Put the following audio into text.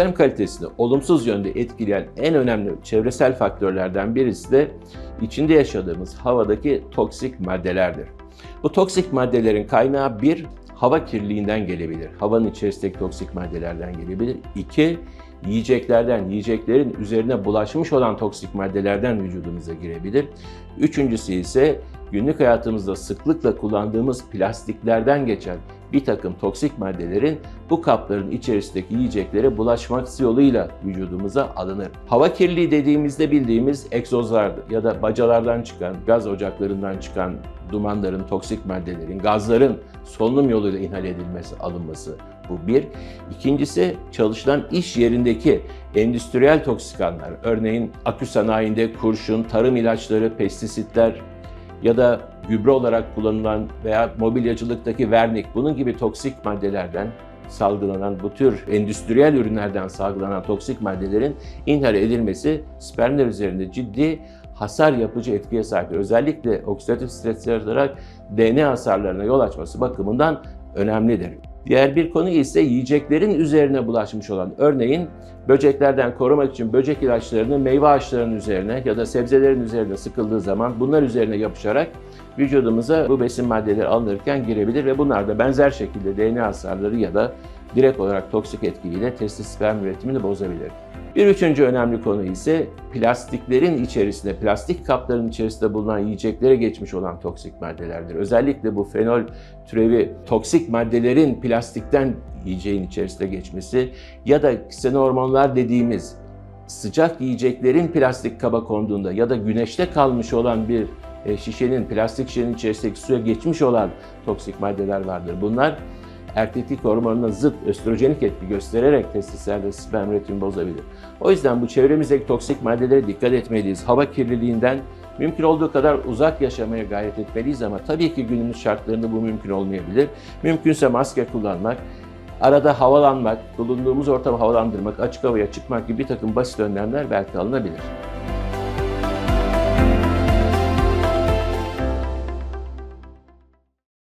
sperm kalitesini olumsuz yönde etkileyen en önemli çevresel faktörlerden birisi de içinde yaşadığımız havadaki toksik maddelerdir. Bu toksik maddelerin kaynağı bir, hava kirliliğinden gelebilir. Havanın içerisindeki toksik maddelerden gelebilir. İki, yiyeceklerden, yiyeceklerin üzerine bulaşmış olan toksik maddelerden vücudumuza girebilir. Üçüncüsü ise günlük hayatımızda sıklıkla kullandığımız plastiklerden geçen bir takım toksik maddelerin bu kapların içerisindeki yiyeceklere bulaşması yoluyla vücudumuza alınır. Hava kirliliği dediğimizde bildiğimiz egzozlar ya da bacalardan çıkan, gaz ocaklarından çıkan dumanların, toksik maddelerin, gazların solunum yoluyla inhal edilmesi, alınması bu bir. İkincisi çalışılan iş yerindeki endüstriyel toksikanlar. Örneğin akü sanayinde kurşun, tarım ilaçları, pestisitler ya da gübre olarak kullanılan veya mobilyacılıktaki vernik bunun gibi toksik maddelerden salgılanan bu tür endüstriyel ürünlerden salgılanan toksik maddelerin inhal edilmesi spermler üzerinde ciddi hasar yapıcı etkiye sahiptir. Özellikle oksidatif stres yaratarak DNA hasarlarına yol açması bakımından önemlidir. Diğer bir konu ise yiyeceklerin üzerine bulaşmış olan. Örneğin böceklerden korumak için böcek ilaçlarını meyve ağaçlarının üzerine ya da sebzelerin üzerine sıkıldığı zaman bunlar üzerine yapışarak vücudumuza bu besin maddeleri alınırken girebilir ve bunlar da benzer şekilde DNA hasarları ya da direkt olarak toksik etkiyle testis sperm üretimini bozabilir. Bir üçüncü önemli konu ise plastiklerin içerisinde, plastik kapların içerisinde bulunan yiyeceklere geçmiş olan toksik maddelerdir. Özellikle bu fenol türevi toksik maddelerin plastikten yiyeceğin içerisine geçmesi ya da ksenormonlar dediğimiz sıcak yiyeceklerin plastik kaba konduğunda ya da güneşte kalmış olan bir e, şişenin, plastik şişenin içerisindeki suya geçmiş olan toksik maddeler vardır. Bunlar erkeklik hormonuna zıt östrojenik etki göstererek testislerde sperm üretimini bozabilir. O yüzden bu çevremizdeki toksik maddelere dikkat etmeliyiz. Hava kirliliğinden mümkün olduğu kadar uzak yaşamaya gayret etmeliyiz ama tabii ki günümüz şartlarında bu mümkün olmayabilir. Mümkünse maske kullanmak, arada havalanmak, bulunduğumuz ortamı havalandırmak, açık havaya çıkmak gibi bir takım basit önlemler belki alınabilir.